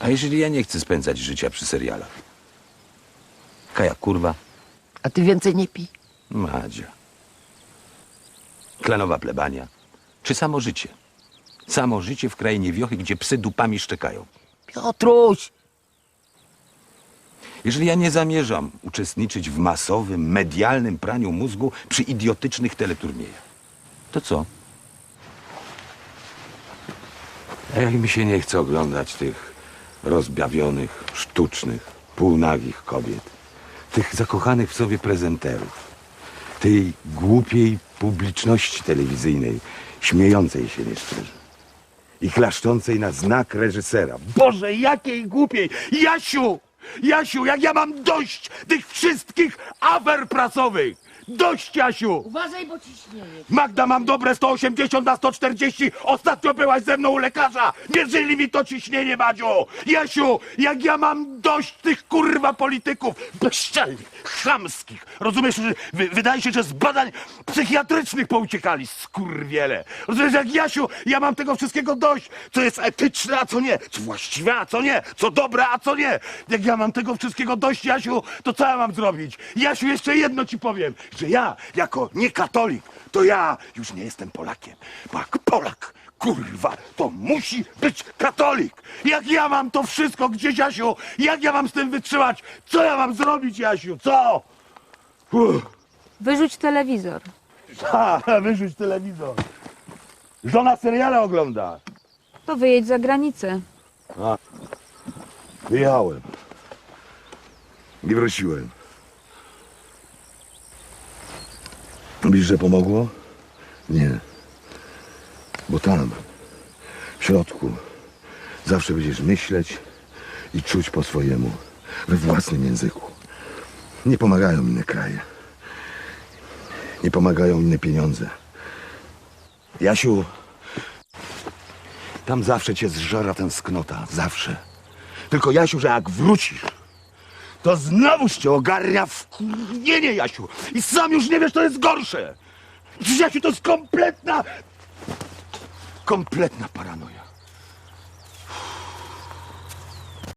A jeżeli ja nie chcę spędzać życia przy serialach? Kaja kurwa, A ty więcej nie pij. Madzia. Klanowa plebania. Czy samo życie? Samo życie w krainie wiochy, gdzie psy dupami szczekają. Piotruś! Jeżeli ja nie zamierzam uczestniczyć w masowym, medialnym praniu mózgu przy idiotycznych teleturniejach, to co? A jak mi się nie chce oglądać tych rozbawionych, sztucznych, półnagich kobiet, tych zakochanych w sobie prezenterów, tej głupiej publiczności telewizyjnej, śmiejącej się nieszczerze i klaszczącej na znak reżysera. Boże, jakiej głupiej! Jasiu! Jasiu, jak ja mam dość tych wszystkich afer prasowych! Dość, Jasiu! Uważaj, bo ciśnieje. Magda, mam dobre 180 na 140. Ostatnio byłaś ze mną u lekarza. Mierzyli mi to ciśnienie, Madziu. Jasiu, jak ja mam dość tych kurwa polityków. Bezczelnych, chamskich. Rozumiesz, że wy, wydaje się, że z badań psychiatrycznych pouciekali. Skurwiele. Rozumiesz, jak Jasiu, ja mam tego wszystkiego dość. Co jest etyczne, a co nie. Co właściwe, a co nie. Co dobre, a co nie. Jak ja mam tego wszystkiego dość, Jasiu, to co ja mam zrobić? Jasiu, jeszcze jedno ci powiem, że ja, jako niekatolik, to ja już nie jestem Polakiem. Bo jak Polak, kurwa, to musi być katolik. Jak ja mam to wszystko gdzieś, Jasiu, jak ja mam z tym wytrzymać? Co ja mam zrobić, Jasiu, co? Uff. Wyrzuć telewizor. Ha, wyrzuć telewizor. Żona seriale ogląda. To wyjedź za granicę. Wyjechałem. Nie wróciłem. Myślisz, że pomogło? Nie. Bo tam, w środku, zawsze będziesz myśleć i czuć po swojemu, we własnym języku. Nie pomagają inne kraje. Nie pomagają inne pieniądze. Jasiu, tam zawsze cię zżera ten sknota. Zawsze. Tylko Jasiu, że jak wrócisz, to znowuż cię ogarnia wkurwienie, Jasiu. I sam już nie wiesz, co jest gorsze. Przecież, Jasiu, to jest kompletna... Kompletna paranoja.